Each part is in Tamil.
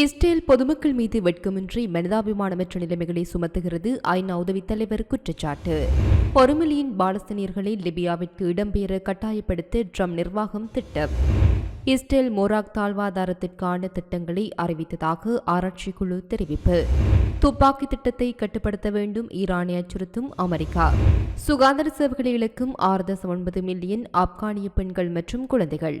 இஸ்ரேல் பொதுமக்கள் மீது வெட்கமின்றி மனிதாபிமானமற்ற நிலைமைகளை சுமத்துகிறது ஐநா உதவித் தலைவர் குற்றச்சாட்டு. ஒரு மில்லியன் பாலஸ்தீனியர்களை லிபியாவிற்கு இடம்பெயர கட்டாயப்படுத்த ட்ரம் நிர்வாகம் திட்டம். இஸ்ரேல் மோராக் தாழ்வாதாரத்திற்கான திட்டங்களை அறிவித்ததாக ஆராய்ச்சிக்குழு தெரிவிப்பு. துப்பாக்கி திட்டத்தை கட்டுப்படுத்த வேண்டும் ஈரானை அச்சுறுத்தும் அமெரிக்கா. சுகாதார சேவைகளை இழக்கும் ஆறு தசம் ஒன்பது மில்லியன் ஆப்கானிய பெண்கள் மற்றும் குழந்தைகள்.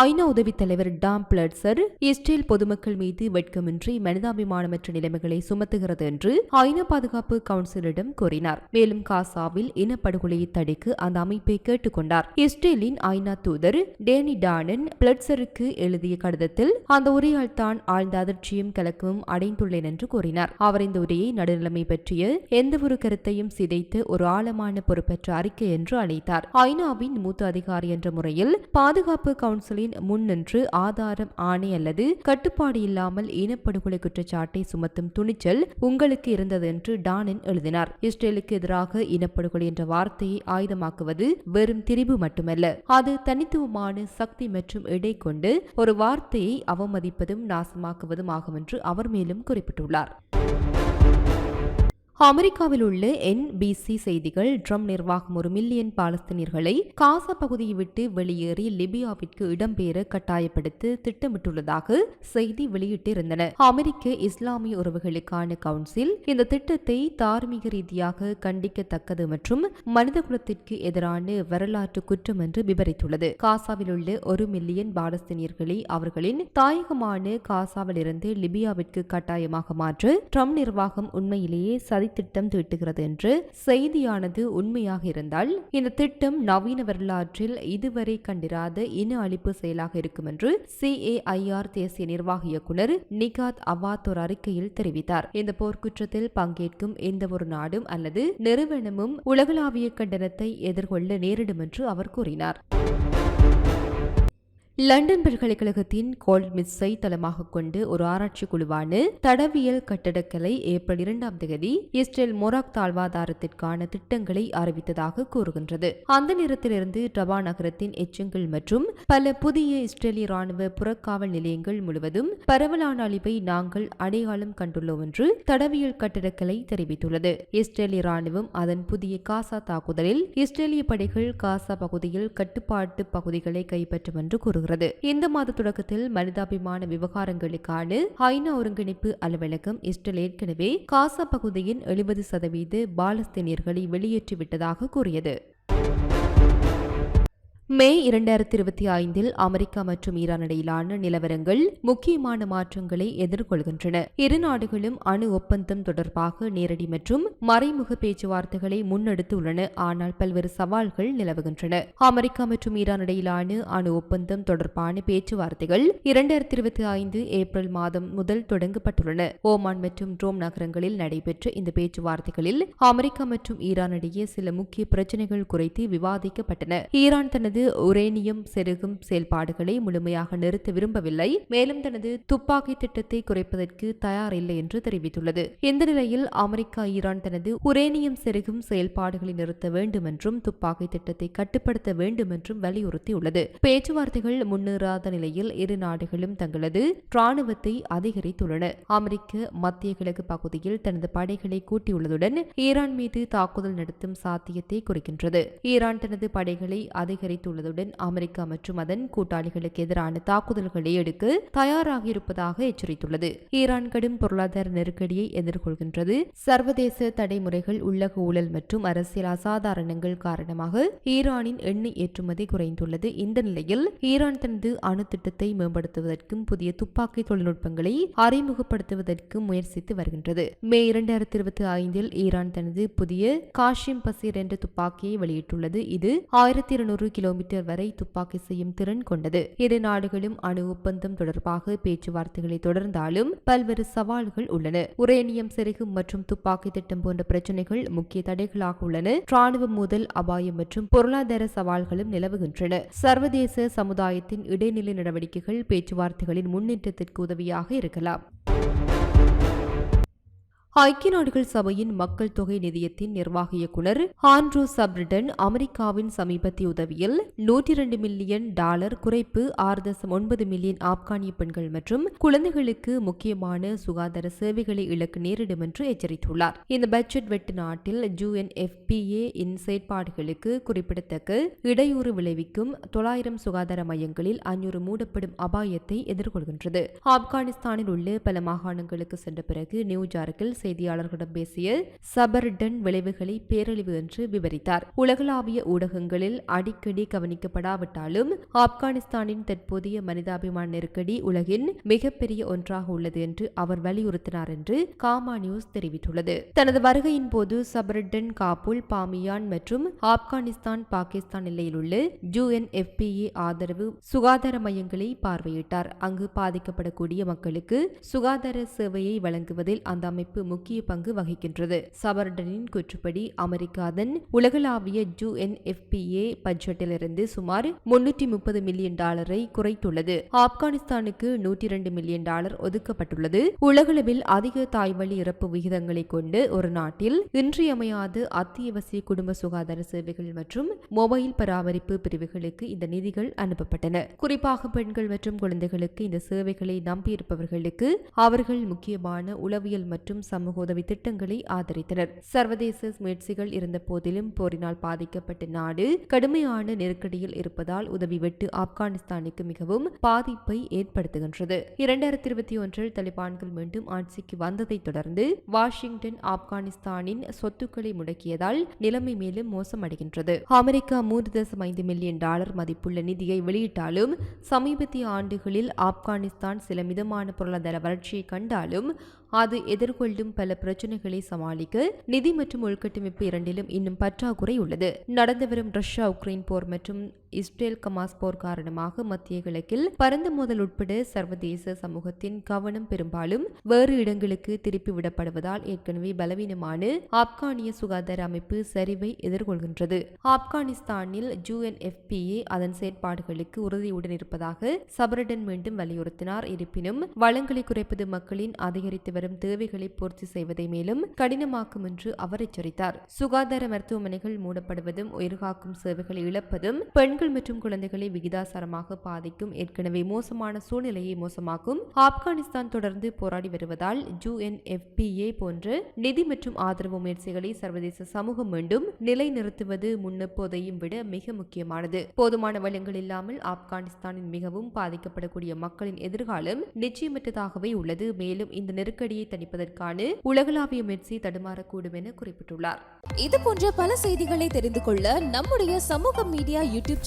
ஐநா உதவித் தலைவர் டாம் பிளட்சர் இஸ்ரேல் பொதுமக்கள் மீது வெட்கமின்றி மனிதாபிமானமற்ற நிலைமைகளை சுமத்துகிறது என்று ஐநா பாதுகாப்பு கவுன்சிலிடம் கூறினார். மேலும் காசாவில் இனப்படுகொலையை தடுக்க அந்த அமைப்பை கேட்டுக்கொண்டார் இஸ்ரேலின் ஐநா தூதர் டேனி டானன் பிளட்சருக்கு எழுதிய கடிதத்தில் அந்த உரையால் தான் ஆழ்ந்த அதிர்ச்சியும் கலக்கமும் அடைந்துள்ளேன் என்று கூறினார். அவர் இந்த உரையை நடுநிலைமை பற்றிய எந்தவொரு கருத்தையும் சிதைத்து ஒரு ஆழமான பொறுப்பற்ற அறிக்கை என்று அழைத்தார். ஐநாவின் மூத்த அதிகாரி என்ற முறையில் பாதுகாப்பு கவுன்சிலின் முன் நின்று ஆதாரம் ஆணை அல்லது கட்டுப்பாடு இல்லாமல் இனப்படுகொலை குற்றச்சாட்டை சுமத்தும் துணிச்சல் உங்களுக்கு இருந்தது என்று டானின் எழுதினார். இஸ்ரேலுக்கு எதிராக இனப்படுகொலை என்ற வார்த்தையை ஆயுதமாக்குவது வெறும் திரிபு மட்டுமல்ல அது தனித்துவமான சக்தி மற்றும் இடை கொண்டு ஒரு வார்த்தையை அவமதிப்பதும் நாசமாக்குவதும் ஆகும் என்று அவர் மேலும் குறிப்பிட்டுள்ளார். அமெரிக்காவில் உள்ள என்பிசி செய்திகள் ட்ரம் நிர்வாகம் ஒரு மில்லியன் பாலஸ்தீனியர்களை காசா பகுதியை விட்டு வெளியேறி லிபியாவிற்கு இடம்பெயர கட்டாயப்படுத்த திட்டமிட்டுள்ளதாக செய்தி வெளியிட்டிருந்தன. அமெரிக்க இஸ்லாமிய உறவுகளுக்கான கவுன்சில் இந்த திட்டத்தை தார்மீக ரீதியாக கண்டிக்கத்தக்கது மற்றும் மனிதகுலத்திற்கு எதிரான வரலாற்று குற்றம் என்று விவரித்துள்ளது காசாவில் உள்ள ஒரு மில்லியன் பாலஸ்தீனியர்களை அவர்களின் தாயகமான காசாவிலிருந்து லிபியாவிற்கு கட்டாயமாக மாற்ற ட்ரம்ப் நிர்வாகம் உண்மையிலேயே சதி திட்டம் தீட்டுகிறது என்று செய்தியானது உண்மையாக இருந்தால் இந்த திட்டம் நவீன வரலாற்றில் இதுவரை கண்டிராத இன அழிப்பு செயலாக இருக்கும் என்று சிஏஐஆர் தேசிய நிர்வாக இயக்குநர் நிகாத் அவாத் ஒரு அறிக்கையில் தெரிவித்தார். இந்த போர்க்குற்றத்தில் பங்கேற்கும் எந்த ஒரு நாடும் அல்லது நிறுவனமும் உலகளாவிய கண்டனத்தை எதிர்கொள்ள நேரிடும் என்று அவர் கூறினார். லண்டன் பல்கலைக்கழகத்தின் கோல்ட்மிட்ஸை தளமாக கொண்டு ஒரு ஆராய்ச்சி குழுவான தடவியல் கட்டடக்கலை ஏப்ரல் இரண்டாம் தேதி இஸ்ரேல் மொராக் தாழ்வாதாரத்திற்கான திட்டங்களை அறிவித்ததாக கூறுகின்றது. அந்த நேரத்திலிருந்து டபா நகரத்தின் எச்சங்கள் மற்றும் பல புதிய இஸ்ரேலிய ராணுவ புறக்காவல் நிலையங்கள் முழுவதும் பரவலான அழிவை நாங்கள் அடையாளம் கண்டுள்ளோம் என்று தடவியல் கட்டடக்கலை தெரிவித்துள்ளது. இஸ்ரேலிய ராணுவம் அதன் புதிய காசா தாக்குதலில் இஸ்ரேலிய படைகள் காசா பகுதியில் கட்டுப்பாட்டு பகுதிகளை கைப்பற்றும் என்று கூறுகிறது. வருகிறது இந்த மாத தொடக்கத்தில் மனிதாபிமான விவகாரங்களுக்கான ஐநா ஒருங்கிணைப்பு அலுவலகம் இஸ்ரேல் ஏற்கனவே காசா பகுதியின் எழுபது சதவீத பாலஸ்தீனியர்களை வெளியேற்றிவிட்டதாக கூறியது. மே இரண்டாயிரத்தி இருபத்தி ஐந்தில் அமெரிக்கா மற்றும் ஈரான் இடையிலான நிலவரங்கள் முக்கியமான மாற்றங்களை எதிர்கொள்கின்றன. இரு நாடுகளும் அணு ஒப்பந்தம் தொடர்பாக நேரடி மற்றும் மறைமுக பேச்சுவார்த்தைகளை முன்னெடுத்து உள்ளன ஆனால் பல்வேறு சவால்கள் நிலவுகின்றன. அமெரிக்கா மற்றும் ஈரான் இடையிலான அணு ஒப்பந்தம் தொடர்பான பேச்சுவார்த்தைகள் இரண்டாயிரத்தி இருபத்தி ஐந்து ஏப்ரல் மாதம் முதல் தொடங்கப்பட்டுள்ளன. ஓமான் மற்றும் ரோம் நகரங்களில் நடைபெற்ற இந்த பேச்சுவார்த்தைகளில் அமெரிக்கா மற்றும் ஈரான் இடையே சில முக்கிய பிரச்சனைகள் குறித்து விவாதிக்கப்பட்டன. ஈரான் தனது உரேனியம் செருகும் செயல்பாடுகளை முழுமையாக நிறுத்த விரும்பவில்லை. மேலும் தனது துப்பாக்கி திட்டத்தை குறைப்பதற்கு தயார் இல்லை என்று தெரிவித்துள்ளது. இந்த நிலையில் அமெரிக்கா ஈரான் தனது உரேனியம் செருகும் செயல்பாடுகளை நிறுத்த வேண்டும் என்றும் துப்பாக்கி திட்டத்தை கட்டுப்படுத்த வேண்டும் என்றும் வலியுறுத்தியுள்ளது. பேச்சுவார்த்தைகள் முன்னேறாத நிலையில் இரு நாடுகளும் தங்களது ராணுவத்தை அதிகரித்துள்ளன. அமெரிக்க மத்திய கிழக்கு பகுதியில் தனது படைகளை கூட்டியுள்ளதுடன் ஈரான் மீது தாக்குதல் நடத்தும் சாத்தியத்தை குறிக்கின்றது. ஈரான் தனது படைகளை அதிகரித்து தெரிவித்துள்ளதுடன் அமெரிக்கா மற்றும் அதன் கூட்டாளிகளுக்கு எதிரான தாக்குதல்களை எடுக்க தயாராக இருப்பதாக எச்சரித்துள்ளது. ஈரான் கடும் பொருளாதார நெருக்கடியை எதிர்கொள்கின்றது. சர்வதேச தடைமுறைகள் உள்ளக ஊழல் மற்றும் அரசியல் அசாதாரணங்கள் காரணமாக ஈரானின் எண்ணெய் ஏற்றுமதி குறைந்துள்ளது. இந்த நிலையில் ஈரான் தனது அணு திட்டத்தை மேம்படுத்துவதற்கும் புதிய துப்பாக்கி தொழில்நுட்பங்களை அறிமுகப்படுத்துவதற்கும் முயற்சித்து வருகின்றது. மே இரண்டாயிரத்தி இருபத்தி ஐந்தில் ஈரான் தனது புதிய காஷிம் பசீர் என்ற துப்பாக்கியை வெளியிட்டுள்ளது. இது ஆயிரத்தி இருநூறு கிலோ கிலோமீட்டர் வரை துப்பாக்கி செய்யும் திறன் கொண்டது. இரு நாடுகளும் அணு ஒப்பந்தம் தொடர்பாக பேச்சுவார்த்தைகளை தொடர்ந்தாலும் பல்வேறு சவால்கள் உள்ளன. உரேனியம் செருகும் மற்றும் துப்பாக்கி திட்டம் போன்ற பிரச்சனைகள் முக்கிய தடைகளாக உள்ளன. ராணுவ மோதல் அபாயம் மற்றும் பொருளாதார சவால்களும் நிலவுகின்றன. சர்வதேச சமுதாயத்தின் இடைநிலை நடவடிக்கைகள் பேச்சுவார்த்தைகளின் முன்னேற்றத்திற்கு உதவியாக இருக்கலாம். ஐக்கிய நாடுகள் சபையின் மக்கள் தொகை நிதியத்தின் நிர்வாக இயக்குநர் ஆண்ட்ரூ சப்ரிடன் அமெரிக்காவின் சமீபத்திய உதவியில் நூற்றி இரண்டு மில்லியன் டாலர் குறைப்பு ஆறு தசம் ஒன்பது மில்லியன் ஆப்கானிய பெண்கள் மற்றும் குழந்தைகளுக்கு முக்கியமான சுகாதார சேவைகளை இழக்க நேரிடும் என்று எச்சரித்துள்ளார். இந்த பட்ஜெட் வெட்டு நாட்டில் ஜூஎன்எஃபிஏ இன் செயற்பாடுகளுக்கு குறிப்பிடத்தக்க இடையூறு விளைவிக்கும் தொள்ளாயிரம் சுகாதார மையங்களில் அஞ்சூறு மூடப்படும் அபாயத்தை எதிர்கொள்கின்றது. ஆப்கானிஸ்தானில் உள்ள பல மாகாணங்களுக்கு சென்ற பிறகு நியூஜார்க்கில் செய்தியாளர்களிடம் பேசிய சபர்டன் விளைவுகளை பேரழிவு என்று விவரித்தார். உலகளாவிய ஊடகங்களில் அடிக்கடி கவனிக்கப்படாவிட்டாலும் ஆப்கானிஸ்தானின் தற்போதைய மனிதாபிமான நெருக்கடி உலகின் மிகப்பெரிய ஒன்றாக உள்ளது என்று அவர் வலியுறுத்தினார் என்று காமா நியூஸ் தெரிவித்துள்ளது. தனது வருகையின் போது சபர்டன் காபூல் பாமியான் மற்றும் ஆப்கானிஸ்தான் பாகிஸ்தான் எல்லையில் உள்ள யுஎன்எஃபிஏ ஆதரவு சுகாதார மையங்களை பார்வையிட்டார். அங்கு பாதிக்கப்படக்கூடிய மக்களுக்கு சுகாதார சேவையை வழங்குவதில் அந்த அமைப்பு முக்கிய பங்கு வகிக்கின்றது. சபர்டனின் கூற்றுப்படி அமெரிக்கா அதன் உலகளாவிய யுஎன்எஃபிஏ பட்ஜெட்டிலிருந்து சுமார் முன்னூற்றி முப்பது மில்லியன் டாலரை குறைத்துள்ளது. ஆப்கானிஸ்தானுக்கு நூற்றி இரண்டு மில்லியன் டாலர் ஒதுக்கப்பட்டுள்ளது. உலகளவில் அதிக தாய்வழி இறப்பு விகிதங்களை கொண்டு ஒரு நாட்டில் இன்றியமையாத அத்தியாவசிய குடும்ப சுகாதார சேவைகள் மற்றும் மொபைல் பராமரிப்பு பிரிவுகளுக்கு இந்த நிதிகள் அனுப்பப்பட்டன. குறிப்பாக பெண்கள் மற்றும் குழந்தைகளுக்கு இந்த சேவைகளை நம்பியிருப்பவர்களுக்கு அவர்கள் முக்கியமான உளவியல் மற்றும் சம சமூக உதவி திட்டங்களை ஆதரித்தனர். சர்வதேச முயற்சிகள் இருந்த போதிலும் போரினால் பாதிக்கப்பட்ட நாடு கடுமையான நெருக்கடியில் இருப்பதால் உதவி வெட்டு ஆப்கானிஸ்தானுக்கு மிகவும் பாதிப்பை ஏற்படுத்துகின்றது. இரண்டாயிரத்தி இருபத்தி ஒன்றில் தலிபான்கள் மீண்டும் ஆட்சிக்கு வந்ததை தொடர்ந்து வாஷிங்டன் ஆப்கானிஸ்தானின் சொத்துக்களை முடக்கியதால் நிலைமை மேலும் மோசமடைகின்றது. அமெரிக்கா மூன்று தசம் ஐந்து மில்லியன் டாலர் மதிப்புள்ள நிதியை வெளியிட்டாலும் சமீபத்திய ஆண்டுகளில் ஆப்கானிஸ்தான் சில மிதமான பொருளாதார வளர்ச்சியை கண்டாலும் அது எதிர்கொள்ளும் பல பிரச்சனைகளை சமாளிக்க நிதி மற்றும் உள்கட்டமைப்பு இரண்டிலும் இன்னும் பற்றாக்குறை உள்ளது. நடந்து வரும் ரஷ்யா உக்ரைன் போர் மற்றும் இஸ்ரேல் கமாஸ் போர் காரணமாக மத்திய கிழக்கில் பரந்த மோதல் உட்பட சர்வதேச சமூகத்தின் கவனம் பெரும்பாலும் வேறு இடங்களுக்கு திருப்பி விடப்படுவதால் ஏற்கனவே பலவீனமான ஆப்கானிய சுகாதார அமைப்பு சரிவை எதிர்கொள்கின்றது. ஆப்கானிஸ்தானில் ஜூஎன்எஃபிஏ அதன் செயற்பாடுகளுக்கு உறுதியுடன் இருப்பதாக சபரடன் மீண்டும் வலியுறுத்தினார். இருப்பினும் வளங்களை குறைப்பது மக்களின் அதிகரித்து வரும் தேவைகளை பூர்த்தி செய்வதை மேலும் கடினமாக்கும் என்று அவர் எச்சரித்தார். சுகாதார மருத்துவமனைகள் மூடப்படுவதும் உயிர்காக்கும் சேவைகளை இழப்பதும் பெண்கள் மற்றும் குழந்தைகளை விகிதாசாரமாக பாதிக்கும் ஏற்கனவே மோசமான சூழ்நிலையை மோசமாக்கும் ஆப்கானிஸ்தான் தொடர்ந்து போராடி வருவதால் யுஎன்எஃபிஏ போன்ற நிதி மற்றும் ஆதரவு முயற்சிகளை சர்வதேச சமூகம் மீண்டும் நிலைநிறுத்துவது முன்னெப்போதையும் விட மிக முக்கியமானது. போதுமான வளங்கள் இல்லாமல் ஆப்கானிஸ்தானின் மிகவும் பாதிக்கப்படக்கூடிய மக்களின் எதிர்காலம் நிச்சயமற்றதாகவே உள்ளது. மேலும் இந்த நெருக்கடியை தணிப்பதற்கான உலகளாவிய முயற்சி தடுமாறக்கூடும் என குறிப்பிட்டுள்ளார். இது போன்ற பல செய்திகளை தெரிந்து கொள்ள நம்முடைய சமூக மீடியா யூடியூப்